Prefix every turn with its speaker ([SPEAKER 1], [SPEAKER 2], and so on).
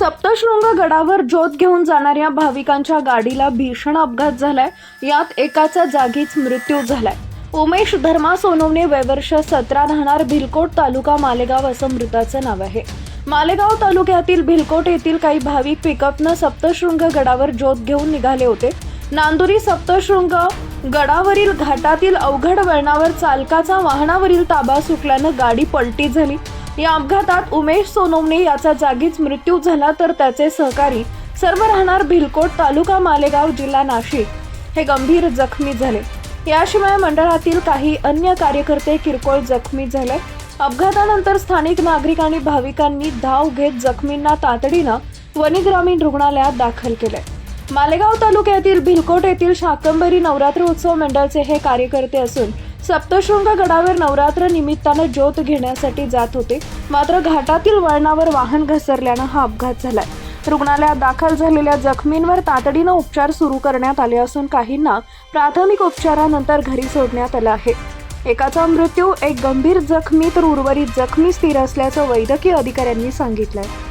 [SPEAKER 1] सप्तशृंग गडावर ज्योत घेऊन जाणाऱ्या भाविकांच्या गाडीला भीषण अपघात झालाय. यात एकाचा जागीच मृत्यू झालाय. उमेश धर्मा सोनवणे वैवर्ष सतरा राहणार भिलकोट तालुका मालेगाव असं मृताचं नाव आहे. मालेगाव तालुक्यातील भिलकोट येथील काही भाविक पिकअपनं सप्तशृंग गडावर ज्योत घेऊन निघाले होते. नांदुरी सप्तशृंग गडावरील घाटातील अवघड वळणावर चालकाचा वाहनावरील ताबा सुटल्यानं गाडी पलटी झाली. या अपघातात उमेश सोनवणे याचा जागीच मृत्यू झाला तर त्याचे सहकारी सर्व राहणार भिलकोट तालुका मालेगाव जिल्हा नाशिक. हे गंभीर जखमी झाले. याशिवाय मंडळातील काही अन्य कार्यकर्ते किरकोळ जखमी झाले. अपघातानंतर स्थानिक नागरिक आणि भाविकांनी धाव घेत जखमींना तातडीनं वणी ग्रामीण रुग्णालयात दाखल केले. मालेगाव तालुक्यातील भिलकोट येथील शाकंभरी नवरात्र उत्सव मंडळचे हे कार्यकर्ते असून सप्तशृंग गडावर नवरात्र निमित्तानं ज्योत घेण्यासाठी जात होते. मात्र घाटातील वळणावर वाहन घसरल्यानं हा अपघात झालाय. रुग्णालयात दाखल झालेल्या जखमींवर तातडीनं उपचार सुरू करण्यात आले असून काहींना प्राथमिक उपचारानंतर घरी सोडण्यात आलं आहे. एकाचा मृत्यू एक गंभीर जखमी तर उर्वरित जखमी स्थिर असल्याचं वैद्यकीय अधिकाऱ्यांनी सांगितलंय.